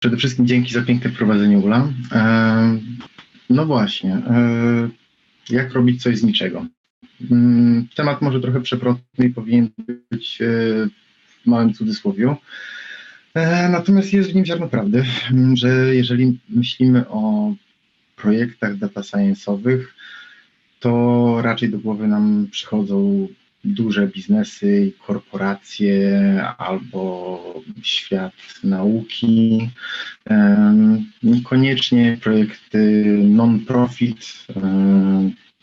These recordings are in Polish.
Przede wszystkim dzięki za piękne wprowadzenie Ula. E, no właśnie, e, jak robić coś z niczego? Mm, temat może trochę przewrotny i powinien być w małym cudzysłowiu. Natomiast jest w nim ziarno prawdy, że jeżeli myślimy o projektach data science'owych, to raczej do głowy nam przychodzą duże biznesy, korporacje albo świat nauki. Niekoniecznie projekty non-profit,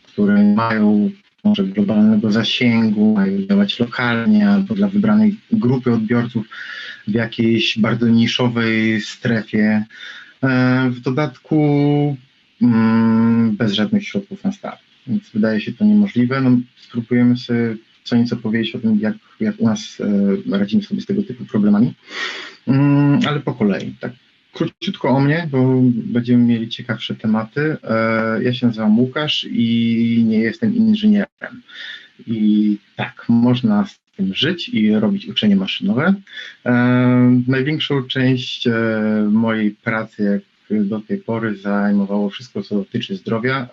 które mają może globalnego zasięgu, mają działać lokalnie albo dla wybranej grupy odbiorców w jakiejś bardzo niszowej strefie. W dodatku mm, bez żadnych środków na start więc wydaje się to niemożliwe. No, spróbujemy sobie co nieco powiedzieć o tym, jak, jak u nas e, radzimy sobie z tego typu problemami, mm, ale po kolei. Tak króciutko o mnie, bo będziemy mieli ciekawsze tematy. E, ja się nazywam Łukasz i nie jestem inżynierem. I tak, można z tym żyć i robić uczenie maszynowe. E, największą część mojej pracy, jak do tej pory zajmowało wszystko, co dotyczy zdrowia,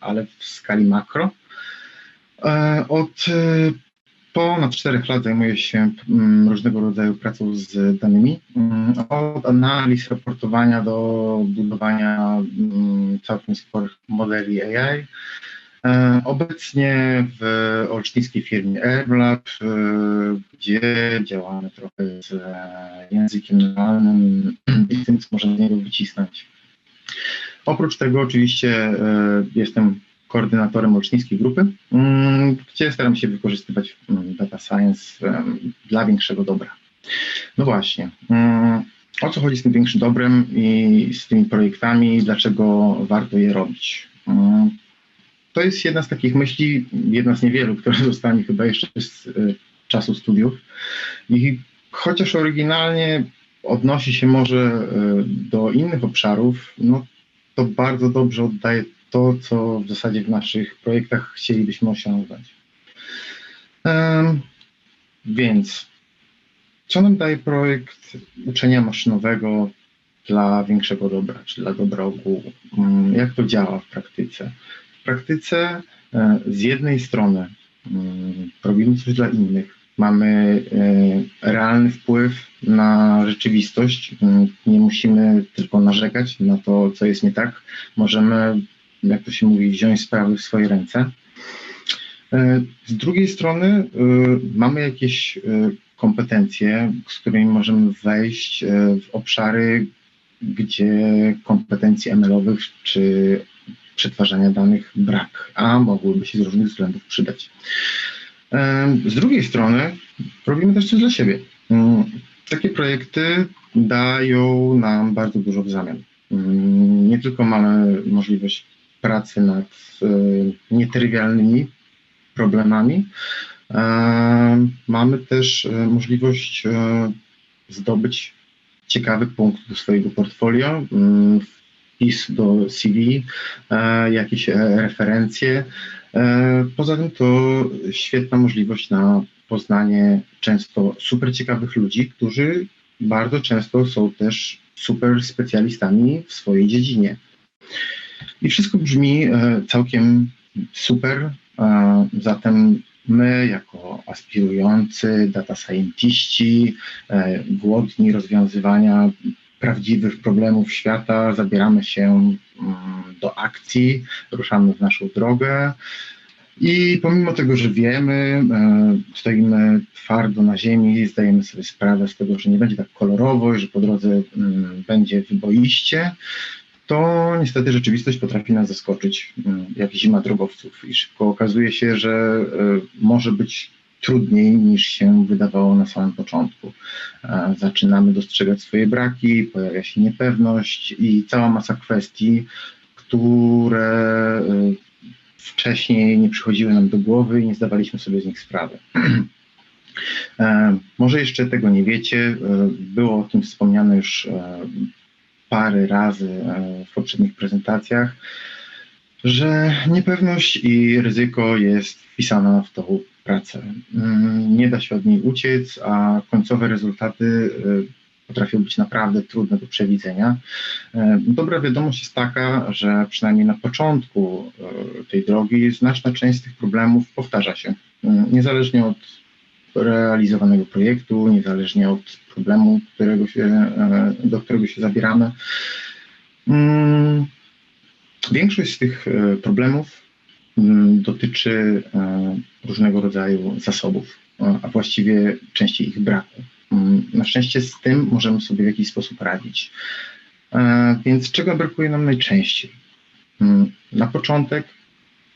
ale w skali makro. E, od e, ponad czterech lat zajmuję się mm, różnego rodzaju pracą z danymi. Mm, od analiz, raportowania do budowania mm, całkiem sporych modeli AI. Obecnie w olsztyńskiej firmie AirLab, gdzie działamy trochę z językiem normalnym i tym, co można z niego wycisnąć. Oprócz tego oczywiście e, jestem koordynatorem olsztyńskiej grupy, mm, gdzie staram się wykorzystywać mm, data science e, dla większego dobra. No właśnie, mm, o co chodzi z tym większym dobrem i z tymi projektami, dlaczego warto je robić? To jest jedna z takich myśli, jedna z niewielu, która zostanie chyba jeszcze z e, czasu studiów. I chociaż oryginalnie odnosi się może do innych obszarów, no to bardzo dobrze oddaje to, co w zasadzie w naszych projektach chcielibyśmy osiągnąć. Um, więc co nam daje projekt uczenia maszynowego dla większego dobra, czy dla dobra ogółu? Um, jak to działa w praktyce? W praktyce um, z jednej strony mm, robimy coś dla innych, mamy e, realny wpływ na rzeczywistość. Nie musimy tylko narzekać na to, co jest nie tak. Możemy, jak to się mówi, wziąć sprawy w swoje ręce. E, z drugiej strony e, mamy jakieś kompetencje, z którymi możemy wejść w obszary, gdzie kompetencji ML-owych czy przetwarzania danych brak, a mogłyby się z różnych względów przydać. Z drugiej strony robimy też coś dla siebie. Mm, takie projekty dają nam bardzo dużo w zamian. Mm, nie tylko mamy możliwość pracy nad e, nietrywialnymi problemami, mamy też e, możliwość e, zdobyć ciekawy punkt do swojego portfolio, mm, wpis do CV, jakieś referencje, E, poza tym to świetna możliwość na poznanie często super ciekawych ludzi, którzy bardzo często są też super specjalistami w swojej dziedzinie. I wszystko brzmi e, całkiem super. E, zatem my, jako aspirujący data scientiści, głodni rozwiązywania prawdziwych problemów świata, zabieramy się mm, do akcji, ruszamy w naszą drogę. I pomimo tego, że wiemy, e, stoimy twardo na ziemi, zdajemy sobie sprawę z tego, że nie będzie tak kolorowo że po drodze mm, będzie wyboiście, to niestety rzeczywistość potrafi nas zaskoczyć, mm, jak zima drogowców. I szybko okazuje się, że e, może być trudniej niż się wydawało na samym początku. E, zaczynamy dostrzegać swoje braki, pojawia się niepewność i cała masa kwestii, które e, wcześniej nie przychodziły nam do głowy i nie zdawaliśmy sobie z nich sprawy. Może jeszcze tego nie wiecie, było o tym wspomniane już parę razy w poprzednich prezentacjach, że niepewność i ryzyko jest wpisana w tą pracę. Mm, nie da się od niej uciec, a końcowe rezultaty y, potrafią być naprawdę trudne do przewidzenia. Dobra wiadomość jest taka, że przynajmniej na początku tej drogi znaczna część z tych problemów powtarza się. Niezależnie od realizowanego projektu, niezależnie od problemu, którego się, do którego się zabieramy. Mm, większość z tych problemów mm, dotyczy różnego rodzaju zasobów, a właściwie częściej ich braku. Mm, na szczęście z tym możemy sobie w jakiś sposób radzić. E, więc czego brakuje nam najczęściej? Na początek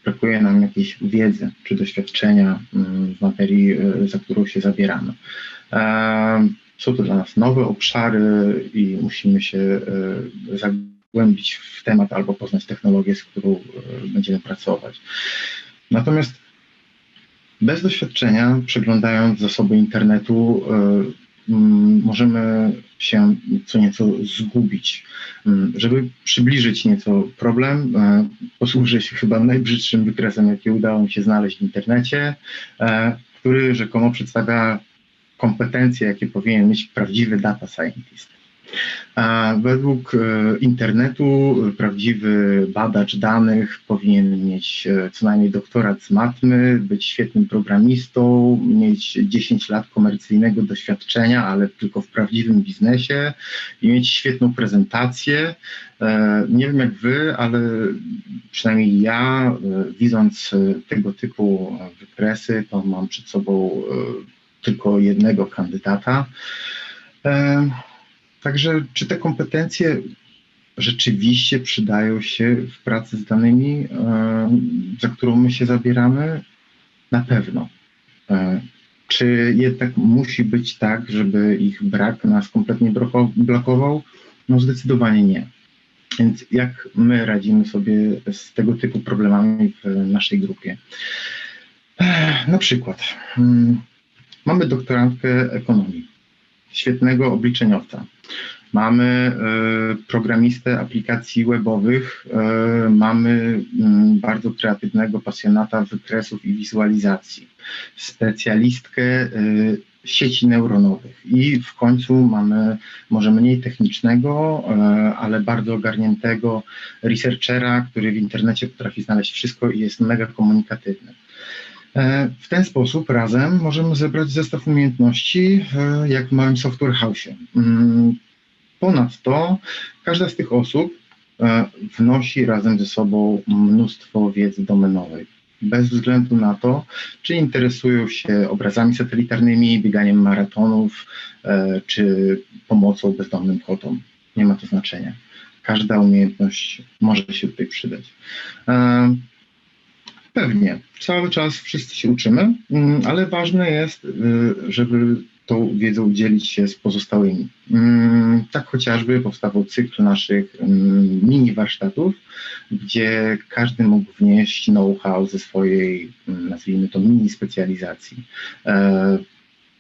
brakuje nam jakiejś wiedzy czy doświadczenia mm, w materii, e, za którą się zabieramy. E, są to dla nas nowe obszary i musimy się zagłębić w temat albo poznać technologię, z którą będziemy pracować. Natomiast bez doświadczenia, przeglądając zasoby internetu, możemy się co nieco zgubić. Mm, żeby przybliżyć nieco problem, e, posłużę się chyba najbrzydszym wykresem, jaki udało mi się znaleźć w internecie, e, który rzekomo przedstawia kompetencje, jakie powinien mieć prawdziwy data scientist. A według e, internetu prawdziwy badacz danych powinien mieć e, co najmniej doktorat z matmy, być świetnym programistą, mieć 10 lat komercyjnego doświadczenia, ale tylko w prawdziwym biznesie i mieć świetną prezentację. E, nie wiem jak wy, ale przynajmniej ja, widząc tego typu wykresy, to mam przed sobą tylko jednego kandydata. Także czy te kompetencje rzeczywiście przydają się w pracy z danymi, e, za którą my się zabieramy? Na pewno. E, czy jednak musi być tak, żeby ich brak nas kompletnie blokował? No zdecydowanie nie. Więc jak my radzimy sobie z tego typu problemami w naszej grupie? E, na przykład mm, mamy doktorantkę ekonomii, świetnego obliczeniowca, Mamy e, programistę aplikacji webowych, e, mamy mm, bardzo kreatywnego pasjonata wykresów i wizualizacji, specjalistkę e, sieci neuronowych i w końcu mamy może mniej technicznego, ale bardzo ogarniętego researchera, który w internecie potrafi znaleźć wszystko i jest mega komunikatywny. W ten sposób razem możemy zebrać zestaw umiejętności jak w małym software house. Mm, Ponadto każda z tych osób e, wnosi razem ze sobą mnóstwo wiedzy domenowej. Bez względu na to, czy interesują się obrazami satelitarnymi, bieganiem maratonów, e, czy pomocą bezdomnym kotom. Nie ma to znaczenia. Każda umiejętność może się tutaj przydać. Pewnie, cały czas wszyscy się uczymy, mm, ale ważne jest, żeby tą wiedzą dzielić się z pozostałymi. Mm, tak chociażby powstawał cykl naszych mm, mini warsztatów, gdzie każdy mógł wnieść know-how ze swojej, nazwijmy to, mini specjalizacji. E,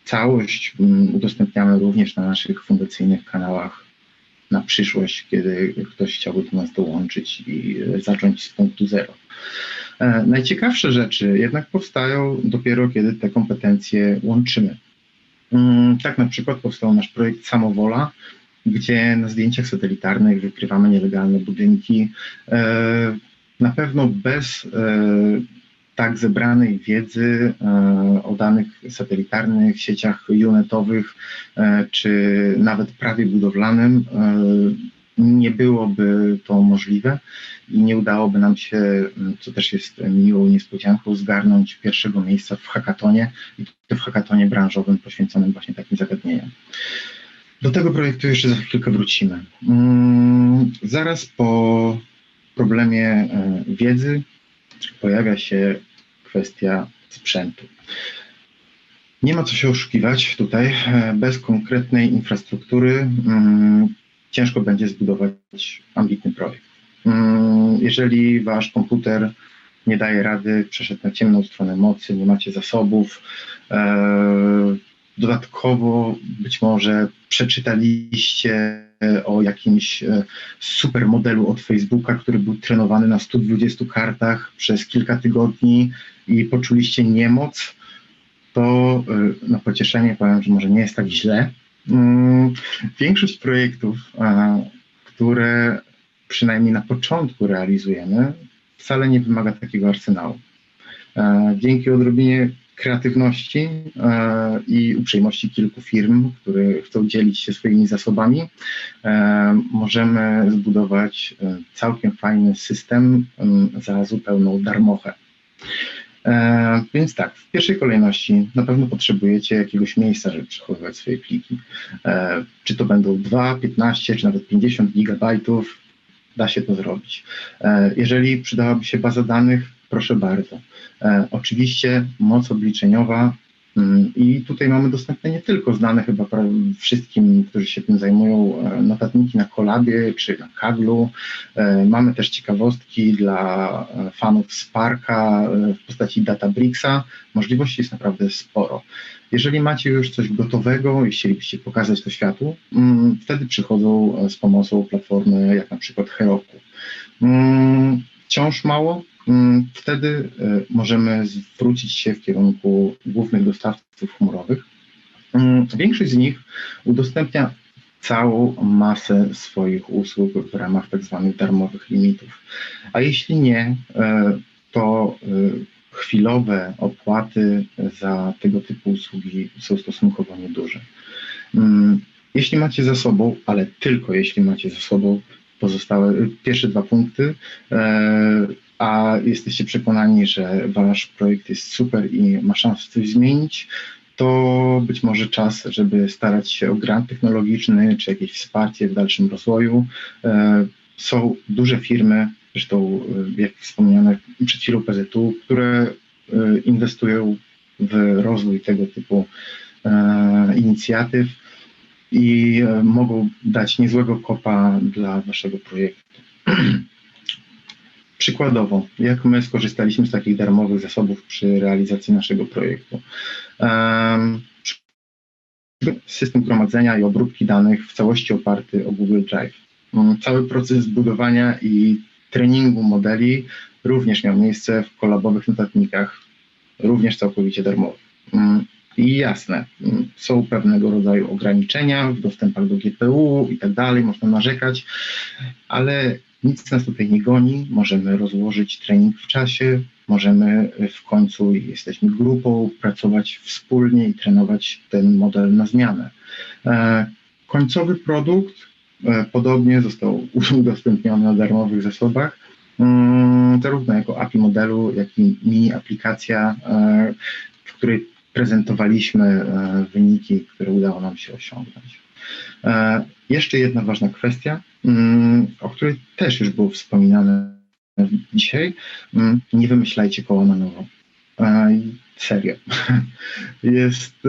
całość udostępniamy również na naszych fundacyjnych kanałach na przyszłość, kiedy ktoś chciałby do nas dołączyć i zacząć z punktu zero. E, najciekawsze rzeczy jednak powstają dopiero, kiedy te kompetencje łączymy. Mm, tak na przykład powstał nasz projekt Samowola, gdzie na zdjęciach satelitarnych wykrywamy nielegalne budynki. E, na pewno bez e, tak zebranej wiedzy e, o danych satelitarnych, sieciach unetowych, czy nawet prawie budowlanym, nie byłoby to możliwe i nie udałoby nam się, co też jest miłą niespodzianką, zgarnąć pierwszego miejsca w hackatonie i to w hackatonie branżowym poświęconym właśnie takim zagadnieniom. Do tego projektu jeszcze za chwilkę wrócimy. Mm, zaraz po problemie e, wiedzy pojawia się kwestia sprzętu. Nie ma co się oszukiwać tutaj. Bez konkretnej infrastruktury mm, ciężko będzie zbudować ambitny projekt. Mm, jeżeli wasz komputer nie daje rady, przeszedł na ciemną stronę mocy, nie macie zasobów, e, dodatkowo być może przeczytaliście o jakimś e, super modelu od Facebooka, który był trenowany na 120 kartach przez kilka tygodni i poczuliście niemoc, to e, na pocieszenie powiem, że może nie jest tak źle, Mm, większość projektów, które przynajmniej na początku realizujemy, wcale nie wymaga takiego arsenału. Dzięki odrobinie kreatywności e, i uprzejmości kilku firm, które chcą dzielić się swoimi zasobami, e, możemy zbudować e, całkiem fajny system za zupełną darmochę. Więc tak, w pierwszej kolejności na pewno potrzebujecie jakiegoś miejsca, żeby przechowywać swoje pliki. Czy to będą 2, 15, czy nawet 50 gigabajtów, da się to zrobić. Jeżeli przydałaby się baza danych, proszę bardzo. E, oczywiście moc obliczeniowa mm, i tutaj mamy dostępne nie tylko znane chyba wszystkim, którzy się tym zajmują, e, notatniki na Kolabie czy na Kaglu. E, mamy też ciekawostki dla fanów Sparka w postaci Databricksa. Możliwości jest naprawdę sporo. Jeżeli macie już coś gotowego i chcielibyście pokazać to światu, mm, wtedy przychodzą z pomocą platformy jak na przykład Heroku. Mm, wciąż mało, wtedy e, możemy zwrócić się w kierunku głównych dostawców chmurowych. Mm, większość z nich udostępnia całą masę swoich usług w ramach tak zwanych darmowych limitów. A jeśli nie, e, to e, chwilowe opłaty za tego typu usługi są stosunkowo nieduże. Mm, jeśli macie za sobą, ale tylko jeśli macie za sobą pozostałe pierwsze dwa punkty, a jesteście przekonani, że wasz projekt jest super i ma szansę coś zmienić, to być może czas, żeby starać się o grant technologiczny czy jakieś wsparcie w dalszym rozwoju. E, są duże firmy, zresztą e, jak wspomniane przed chwilą PZU, które e, inwestują w rozwój tego typu inicjatyw i mogą dać niezłego kopa dla waszego projektu. Przykładowo, jak my skorzystaliśmy z takich darmowych zasobów przy realizacji naszego projektu. System gromadzenia i obróbki danych w całości oparty o Google Drive. Mm, cały proces budowania i treningu modeli również miał miejsce w kolabowych notatnikach, również całkowicie darmowych. Mm, I jasne, mm, są pewnego rodzaju ograniczenia w dostępach do GPU i tak dalej, można narzekać, ale nic nas tutaj nie goni, możemy rozłożyć trening w czasie, możemy w końcu, jesteśmy grupą, pracować wspólnie i trenować ten model na zmianę. E, końcowy produkt e, podobnie został udostępniony na darmowych zasobach, mm, zarówno jako API modelu, jak i mini aplikacja, e, w której prezentowaliśmy wyniki, które udało nam się osiągnąć. Jeszcze jedna ważna kwestia, o której też już było wspominane dzisiaj. Mm, nie wymyślajcie koła na nowo. Serio. Jest y,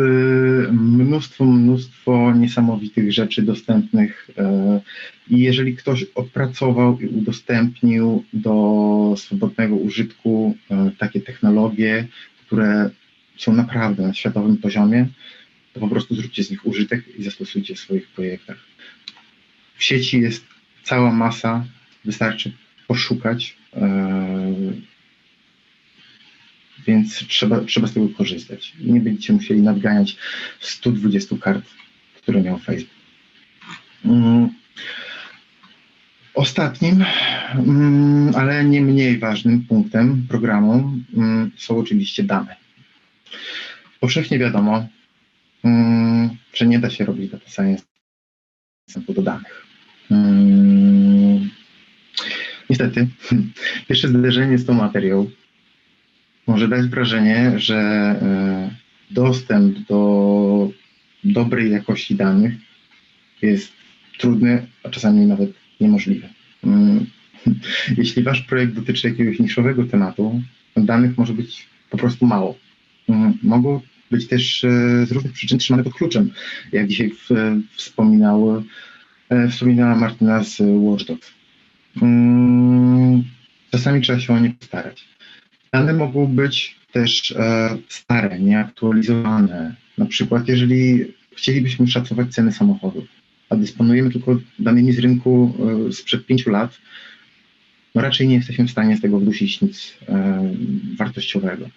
mnóstwo, mnóstwo niesamowitych rzeczy dostępnych e, i jeżeli ktoś odpracował i udostępnił do swobodnego użytku e, takie technologie, które są naprawdę na światowym poziomie, to po prostu zróbcie z nich użytek i zastosujcie w swoich projektach. W sieci jest cała masa, wystarczy poszukać, yy, więc trzeba, trzeba z tego korzystać. Nie będziecie musieli nadganiać 120 kart, które miał Facebook. Yy. Ostatnim, yy, ale nie mniej ważnym punktem programu są oczywiście dane. Powszechnie wiadomo, że nie da się robić data science do danych. Hmm. Niestety, pierwsze zderzenie z tą materią może dać wrażenie, że e, dostęp do dobrej jakości danych jest trudny, a czasami nawet niemożliwy. Hmm. Jeśli wasz projekt dotyczy jakiegoś niszowego tematu, danych może być po prostu mało. Hmm. Mogą być też e, z różnych przyczyn trzymane pod kluczem, jak dzisiaj wspominał E, wspominała Martyna z Watchdog. Mm, czasami trzeba się o nie postarać. Dane mogą być też e, stare, nieaktualizowane. Na przykład, jeżeli chcielibyśmy szacować ceny samochodów, a dysponujemy tylko danymi z rynku e, sprzed pięciu lat, no raczej nie jesteśmy w stanie z tego wdusić nic wartościowego.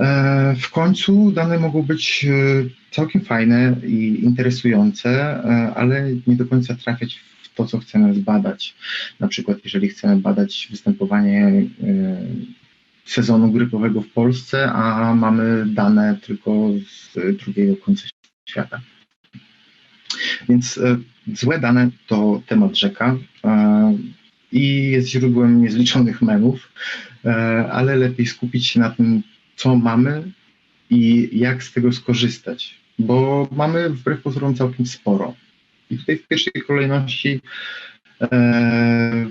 E, w końcu dane mogą być e, całkiem fajne i interesujące, e, ale nie do końca trafiać w to, co chcemy zbadać. Na przykład, jeżeli chcemy badać występowanie sezonu grypowego w Polsce, a mamy dane tylko z drugiego końca świata. Więc złe dane to temat rzeka i jest źródłem niezliczonych memów, ale lepiej skupić się na tym, co mamy i jak z tego skorzystać, bo mamy wbrew pozorom całkiem sporo. I tutaj w pierwszej kolejności e,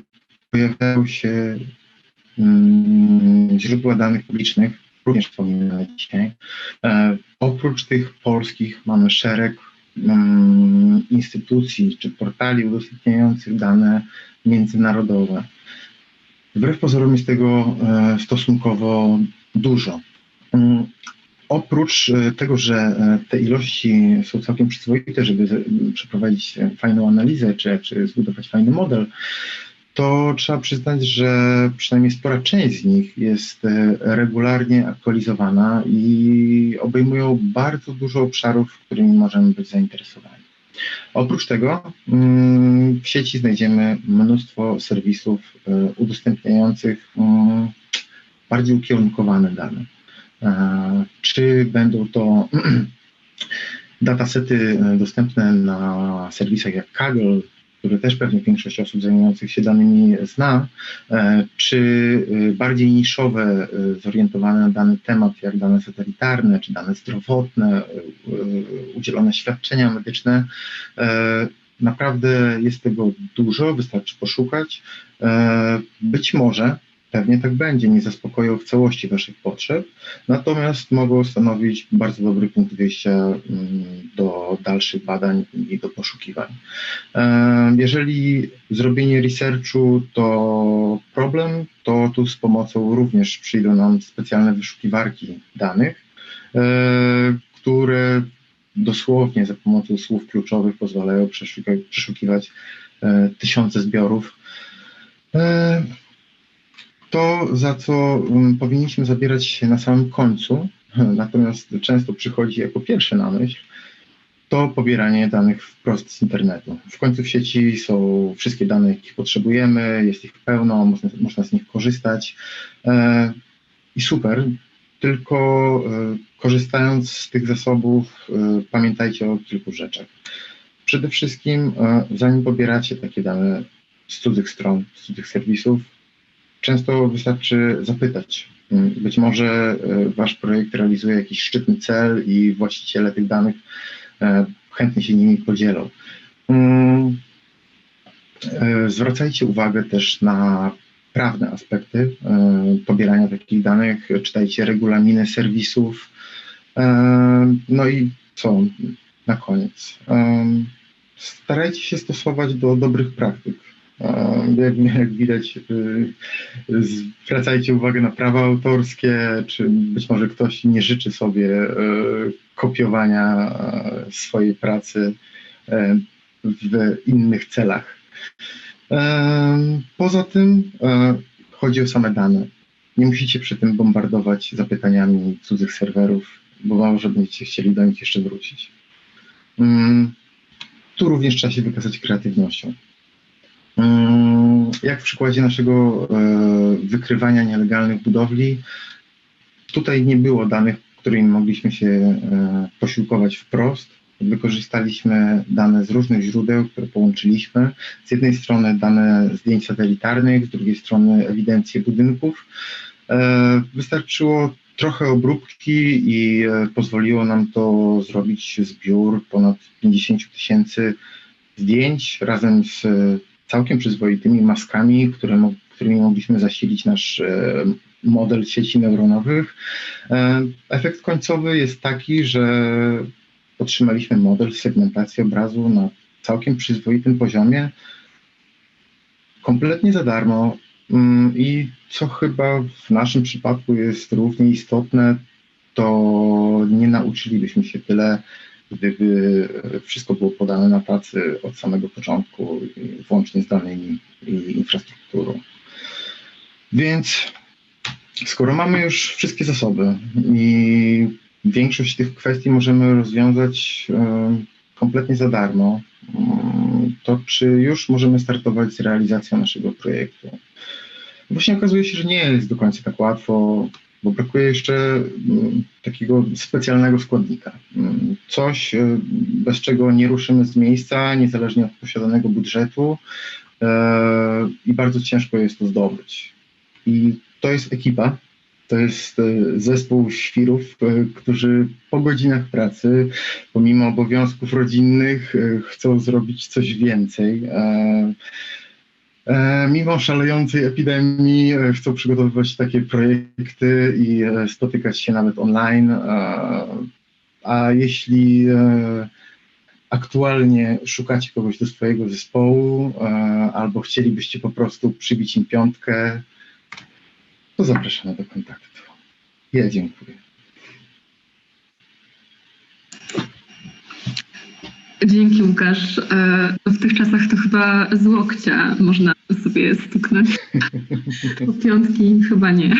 pojawiają się mm, źródła danych publicznych, również wspominane dzisiaj. E, oprócz tych polskich mamy szereg mm, instytucji czy portali udostępniających dane międzynarodowe. Wbrew pozorom jest tego e, stosunkowo dużo. Mm, oprócz e, tego, że e, te ilości są całkiem przyzwoite, żeby przeprowadzić fajną analizę czy, czy zbudować fajny model, to trzeba przyznać, że przynajmniej spora część z nich jest e, regularnie aktualizowana i obejmują bardzo dużo obszarów, którymi możemy być zainteresowani. Oprócz tego mm, w sieci znajdziemy mnóstwo serwisów udostępniających mm, bardziej ukierunkowane dane. E, czy będą to datasety e, dostępne na serwisach jak Kaggle, które też pewnie większość osób zajmujących się danymi zna, e, czy bardziej niszowe, zorientowane na dany temat, jak dane satelitarne, czy dane zdrowotne, udzielone świadczenia medyczne. Naprawdę jest tego dużo, wystarczy poszukać. Być może Pewnie tak będzie, nie zaspokoją w całości Waszych potrzeb, natomiast mogą stanowić bardzo dobry punkt wyjścia mm, do dalszych badań i do poszukiwań. Jeżeli zrobienie researchu to problem, to tu z pomocą również przyjdą nam specjalne wyszukiwarki danych, e, które dosłownie za pomocą słów kluczowych pozwalają przeszukiwać e, tysiące zbiorów. To, za co mm, powinniśmy zabierać się na samym końcu, natomiast często przychodzi jako pierwsze na myśl, to pobieranie danych wprost z internetu. W końcu w sieci są wszystkie dane, jakich potrzebujemy, jest ich pełno, można, można z nich korzystać e, i super, tylko e, korzystając z tych zasobów, e, pamiętajcie o kilku rzeczach. Przede wszystkim, e, zanim pobieracie takie dane z cudzych stron, z cudzych serwisów, często wystarczy zapytać. Być może e, wasz projekt realizuje jakiś szczytny cel i właściciele tych danych e, chętnie się nimi podzielą. Mm, e, zwracajcie uwagę też na prawne aspekty pobierania takich danych, czytajcie regulaminy serwisów. No i co na koniec? Starajcie się stosować do dobrych praktyk. Jak, widać, y, zwracajcie uwagę na prawa autorskie, czy być może ktoś nie życzy sobie y, kopiowania y, swojej pracy w innych celach. Poza tym chodzi o same dane. Nie musicie przy tym bombardować zapytaniami cudzych serwerów, bo może będziecie chcieli do nich jeszcze wrócić. Mm, tu również trzeba się wykazać kreatywnością. Mm, jak w przykładzie naszego e, wykrywania nielegalnych budowli, tutaj nie było danych, którymi mogliśmy się e, posiłkować wprost. Wykorzystaliśmy dane z różnych źródeł, które połączyliśmy. Z jednej strony dane zdjęć satelitarnych, z drugiej strony ewidencję budynków. E, wystarczyło trochę obróbki i pozwoliło nam to zrobić zbiór ponad 50 tysięcy zdjęć razem z całkiem przyzwoitymi maskami, które, którymi mogliśmy zasilić nasz e, model sieci neuronowych. E, efekt końcowy jest taki, że otrzymaliśmy model segmentacji obrazu na całkiem przyzwoitym poziomie, kompletnie za darmo. Mm, I co chyba w naszym przypadku jest równie istotne, to nie nauczylibyśmy się tyle gdyby wszystko było podane na tacy od samego początku, włącznie z danymi i infrastrukturą. Więc skoro mamy już wszystkie zasoby i większość tych kwestii możemy rozwiązać kompletnie za darmo, to czy już możemy startować z realizacją naszego projektu? Właśnie okazuje się, że nie jest do końca tak łatwo, bo brakuje jeszcze mm, takiego specjalnego składnika. Mm, Coś, e, bez czego nie ruszymy z miejsca, niezależnie od posiadanego budżetu e, i bardzo ciężko jest to zdobyć. I to jest ekipa, to jest e, zespół świrów, którzy po godzinach pracy, pomimo obowiązków rodzinnych, chcą zrobić coś więcej. E, Mimo szalejącej epidemii e, chcą przygotowywać takie projekty i e, spotykać się nawet online. A jeśli aktualnie szukacie kogoś do swojego zespołu albo chcielibyście po prostu przybić im piątkę, to zapraszamy do kontaktu. Ja dziękuję. Dzięki Łukasz. E, W tych czasach to chyba z łokcia można sobie stuknąć. Po piątki chyba nie.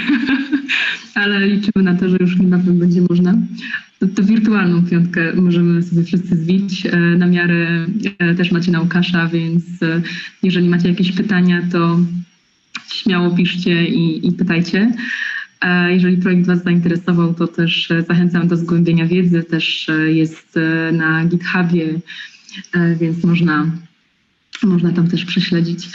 Ale liczymy na to, że już niebawem będzie można. To, to wirtualną piątkę możemy sobie wszyscy zbić. E, Na miarę e, też macie na Łukasza, więc jeżeli macie jakieś pytania, to śmiało piszcie i, i pytajcie. Jeżeli projekt Was zainteresował, to też e, zachęcam do zgłębienia wiedzy. Też e, jest e, na GitHubie, więc można, można tam też prześledzić.